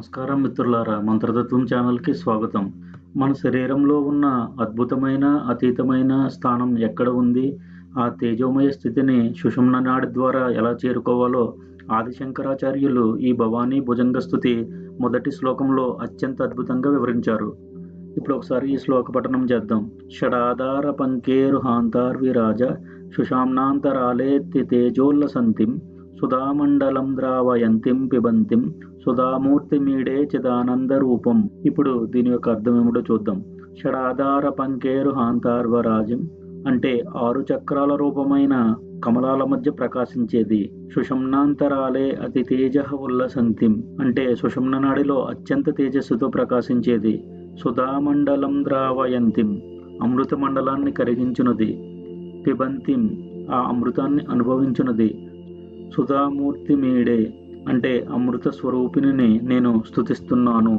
నమస్కారం మిత్రులారా మంత్రతత్వం ఛానల్కి స్వాగతం. మన శరీరంలో ఉన్న అద్భుతమైన అతీతమైన స్థానం ఎక్కడ ఉంది? ఆ తేజోమయ స్థితిని సుషుమ్న నాడి ద్వారా ఎలా చేరుకోవాలో ఆదిశంకరాచార్యులు ఈ భవానీ భుజంగ స్థుతి మొదటి శ్లోకంలో అత్యంత అద్భుతంగా వివరించారు. ఇప్పుడు ఒకసారి ఈ శ్లోక పఠనం చేద్దాం. షడాధార పంకేరు హాంతార్విరాజ సుషామ్నాంతరాలేత్తి తేజోల్లసంతిం సుధామండలం ద్రావయంతిం పిబంతిం సుధామూర్తిమీడే చిదానంద రూపం ఇప్పుడు దీని యొక్క అర్థం ఏమిటో చూద్దాం. షడాధార పంకేరు హాంతార్వరాజం అంటే ఆరు చక్రాల రూపమైన కమలాల మధ్య ప్రకాశించేది. సుషమ్నాంతరాలే అతి తేజ ఉల్లసంతిం అంటే సుషమ్న నాడిలో అత్యంత తేజస్సుతో ప్రకాశించేది. సుధామండలం ద్రావయంతిం అమృత మండలాన్ని కరిగించునది. పిబంతిం ఆ అమృతాన్ని అనుభవించినది. సుధామూర్తి మీడే అంటే అమృత స్వరూపిణిని నేను స్థుతిస్తున్నాను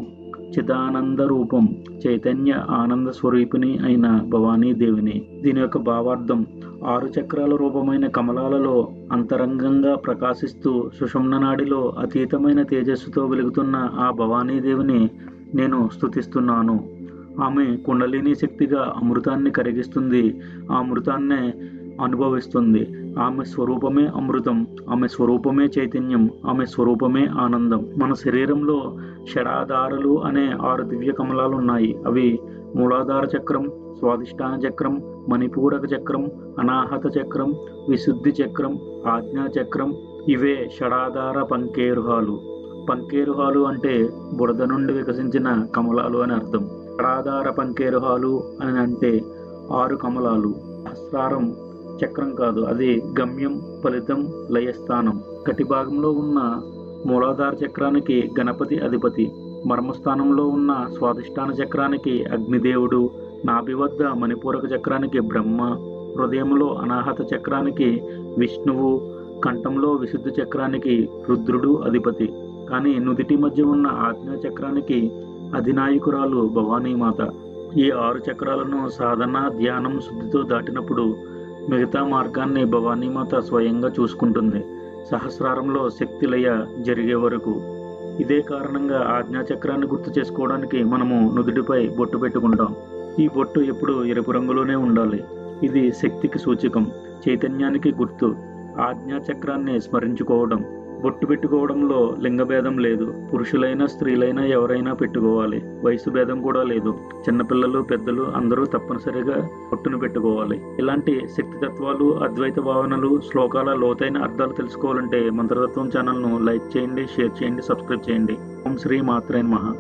చిదానంద రూపం చైతన్య ఆనంద స్వరూపిణి అయిన భవానీ దేవిని దీని యొక్క భావార్థం ఆరు చక్రాల రూపమైన కమలాలలో అంతరంగంగా ప్రకాశిస్తూ సుషుమ్న నాడిలో అతీతమైన తేజస్సుతో వెలుగుతున్న ఆ భవానీదేవిని నేను స్థుతిస్తున్నాను ఆమె కుండలిని శక్తిగా అమృతాన్ని కరిగిస్తుంది. ఆ అమృతాన్నే అనుభవిస్తుంది. ఆమె స్వరూపమే అమృతం ఆమె స్వరూపమే చైతన్యం ఆమె స్వరూపమే ఆనందం. మన శరీరంలో షడాధారలు అనే ఆరు దివ్య కమలాలు ఉన్నాయి. అవి మూలాధార చక్రం స్వాదిష్టాన చక్రం మణిపూరక చక్రం అనాహత చక్రం విశుద్ధి చక్రం ఆజ్ఞా చక్రం. ఇవే షడాధార పంకేరుహాలు. పంకేరుహాలు అంటే బురద నుండి వికసించిన కమలాలు అని అర్థం. షడాధార పంకేరుహాలు అని అంటే ఆరు కమలాలు. సహస్రారం చక్రం కాదు అది గమ్యం ఫలితం లయస్థానం. కటి భాగంలో ఉన్న మూలాధార చక్రానికి గణపతి అధిపతి మర్మస్థానంలో ఉన్న స్వాధిష్టాన చక్రానికి అగ్నిదేవుడు నాభి వద్ద మణిపూరక చక్రానికి బ్రహ్మ హృదయంలో అనాహత చక్రానికి విష్ణువు కంఠంలో విశుద్ధ చక్రానికి రుద్రుడు అధిపతి. కానీ నుదిటి మధ్య ఉన్న ఆజ్ఞా చక్రానికి అధినాయకురాలు భవానీమాత. ఈ ఆరు చక్రాలను సాధన ధ్యానం శుద్ధితో దాటినప్పుడు మిగతా మార్గాన్ని భవానీమాత స్వయంగా చూసుకుంటుంది. సహస్రారంలో శక్తి లయ జరిగే వరకు. ఇదే కారణంగా ఆజ్ఞాచక్రాన్ని గుర్తు చేసుకోవడానికి మనము నుదుటిపై బొట్టు పెట్టుకుంటాం. ఈ బొట్టు ఎప్పుడు ఎరుపు రంగులోనే ఉండాలి. ఇది శక్తికి సూచకం చైతన్యానికి గుర్తు. ఆజ్ఞాచక్రాన్ని స్మరించుకోవడం. బొట్టు పెట్టుకోవడంలో లింగభేదం లేదు. పురుషులైనా స్త్రీలైనా ఎవరైనా పెట్టుకోవాలి. వయసు భేదం కూడా లేదు. చిన్నపిల్లలు పెద్దలు అందరూ తప్పనిసరిగా బొట్టును పెట్టుకోవాలి. ఇలాంటి శక్తి తత్వాలు అద్వైత భావనలు శ్లోకాల లోతైన అర్థాలు తెలుసుకోవాలంటే మంత్రతత్వం ఛానల్ను లైక్ చేయండి షేర్ చేయండి సబ్స్క్రైబ్ చేయండి. ఓం శ్రీ మాత్రేన్ మహా